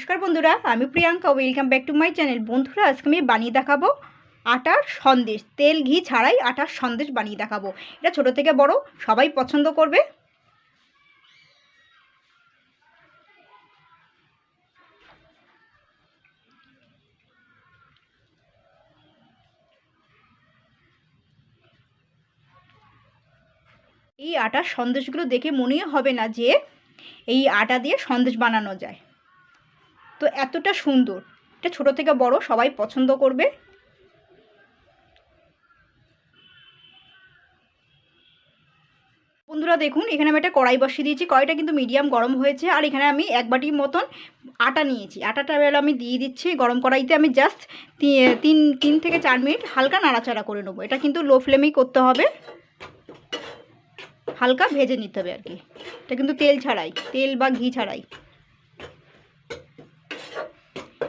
নমস্কার বন্ধুরা, আমি Priyanka. Welcome back to my channel বন্ধুরা, আজকে আমি বানিয়ে দেখাবো আটার সন্দেশ। তেল, ঘি ছাড়াই আটার সন্দেশ বানিয়ে দেখাবো। এটা ছোট থেকে বড়, সবাই পছন্দ করবে। এই আটার সন্দেশগুলো দেখে মনেই হবে না যে এই আটা দিয়ে সন্দেশ বানানো যায়। তো এতটা সুন্দর। এটা ছোট থেকে বড়, সবাই পছন্দ করবে। বন্ধুরা দেখুন, এখানে আমি একটা কড়াই বসিয়ে দিয়েছি। কড়াইটা কিন্তু মিডিয়াম গরম হয়েছে, আর এখানে আমি এক বাটির মতন আটা নিয়েছি। আটাটা এবার আমি দিয়ে দিচ্ছি গরম কড়াইতে। আমি জাস্ট তিন তিন থেকে চার মিনিট হালকা নাড়াচাড়া করে নেব। এটা কিন্তু লো ফ্লেমেই করতে হবে। হালকা ভেজে নিতে হবে আর কি। এটা কিন্তু তেল ছাড়াই, তেল বা ঘি ছাড়াই।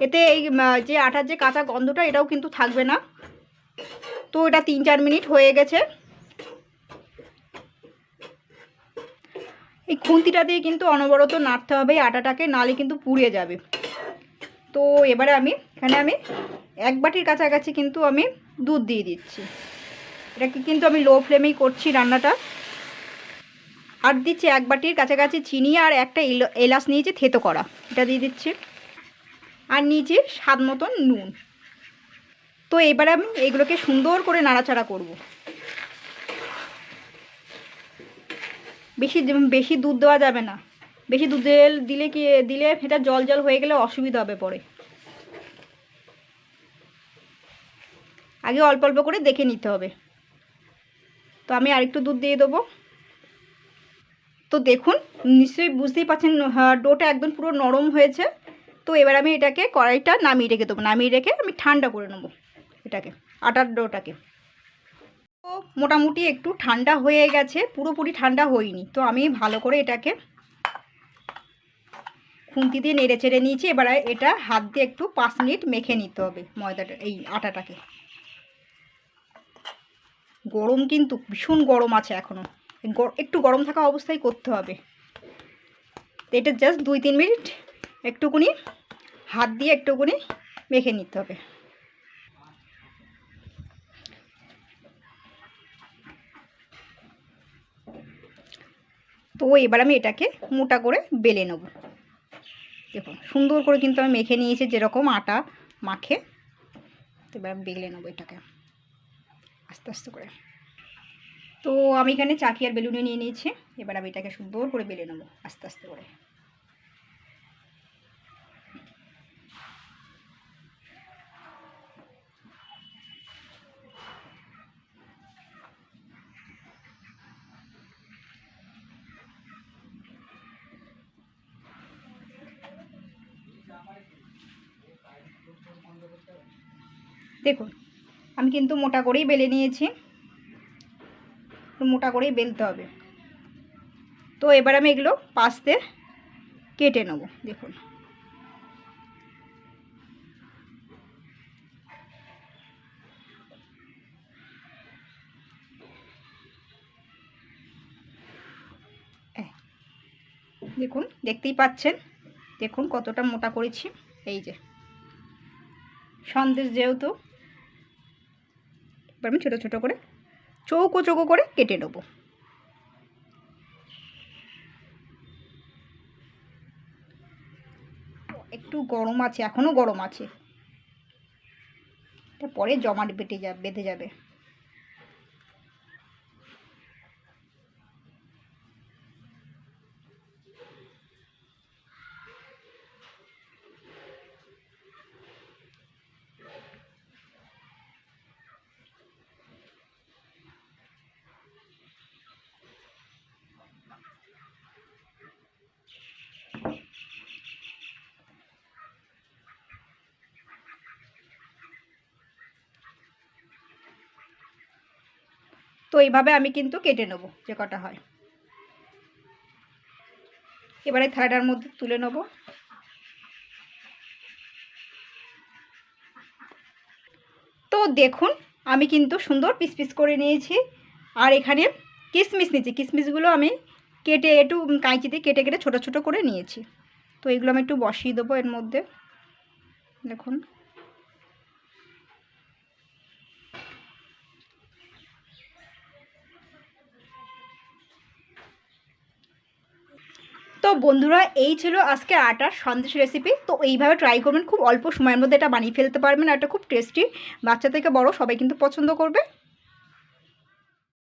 এতে এই যে আটার যে কাঁচা গন্ধটা, এটাও কিন্তু থাকবে না। তো এটা তিন চার মিনিট হয়ে গেছে। এই খুন্তিটা দিয়ে কিন্তু অনবরত নাড়তে হবে আটাটাকে, নালে কিন্তু পুড়ে যাবে। তো এবারে আমি, এখানে আমি এক বাটির কাছাকাছি কিন্তু আমি দুধ দিয়ে দিচ্ছি। এটাকে কিন্তু আমি লো ফ্লেমেই করছি রান্নাটা। আর দিচ্ছি এক বাটির কাছাকাছি চিনি আর একটা এলাচ নিয়েছি থেতো করা। এটা দিয়ে দিচ্ছি। আর নিচে স্বাদ মতন নুন। তো এবারে আমি এগুলোকে সুন্দর করে নাড়াচাড়া করব। বেশি বেশি দুধ দেওয়া যাবে না। বেশি দুধ দিলে কি দিলে এটা জল জল হয়ে গেলে অসুবিধা হবে পরে। আগে অল্প অল্প করে দেখে নিতে হবে। তো আমি আরেকটু দুধ দিয়ে দেবো। তো দেখুন, নিশ্চয়ই বুঝতেই পারছেন ডোটা একদম পুরো নরম হয়েছে। তো এবার আমি এটাকে কড়াইটা নামিয়ে রেখে দেবো। নামিয়ে রেখে আমি ঠান্ডা করে নেব এটাকে, আটার ডোটাকে। তো মোটামুটি একটু ঠান্ডা হয়ে গেছে, পুরোপুরি ঠান্ডা হয়নি। তো আমি ভালো করে এটাকে খুন্তি দিয়ে নেড়ে চেড়ে নিয়েছি। এবার এটা হাত দিয়ে একটু পাঁচ মিনিট মেখে নিতে হবে ময়দাটা এই আটাটাকে। গরম কিন্তু, ভীষণ গরম আছে এখনও একটু গরম থাকা অবস্থায় করতে হবে। এটা জাস্ট দুই তিন মিনিট একটুকুনি হাত দিয়ে একটুকুনি মেখে নিতে হবে। তো এবার আমি এটাকে মোটা করে বেলে নেব। দেখুন, সুন্দর করে কিন্তু আমি মেখে নিয়েছি যেরকম আটা মাখে। তো এবার আমি বেলে নেব এটাকে আস্তে আস্তে করে। তো আমি এখানে চাকি আর বেলুনে নিয়ে নিয়েছি। এবার আমি এটাকে সুন্দর করে বেলে নেব আস্তে আস্তে করে। দেখুন, আমি কিন্তু মোটা করেই বেলে নিয়েছি। মোটা করেই বেলতে হবে। তো এবার আমি এগুলো পাস্তে কেটে নেব, দেখুন। দেখুন, দেখতেই পাচ্ছেন? দেখুন কতটা মোটা করেছি। এই যে। সন্দেশ যেহেতু, এবার আমি ছোটো ছোটো করে চৌকো চৌকো করে কেটে নেব। একটু গরম আছে এখনও গরম আছে। পরে জমাট বেটে যাবে বেঁধে যাবে। তো এইভাবে আমি কিন্তু কেটে নেব, যে কটা হয়। এবারে থালাটার মধ্যে তুলে নেব। তো দেখুন, আমি কিন্তু সুন্দর পিস পিস করে নিয়েছি। আর এখানে কিশমিশ নিয়েছি কিশমিশগুলো আমি কেটে একটু কাঁচিতে কেটে কেটে ছোটো ছোটো করে নিয়েছি। তো এগুলো আমি একটু বসিয়ে দেবো এর মধ্যে। দেখুন। বন্ধুরা, এই ছিল আজকে আটার সন্দেশ রেসিপি তো এইভাবে ট্রাই করবেন, খুব অল্প সময়ের মধ্যে এটা বানিয়ে ফেলতে পারবেন আর এটা খুব টেস্টি বাচ্চা থেকে বড়, সবাই কিন্তু পছন্দ করবে।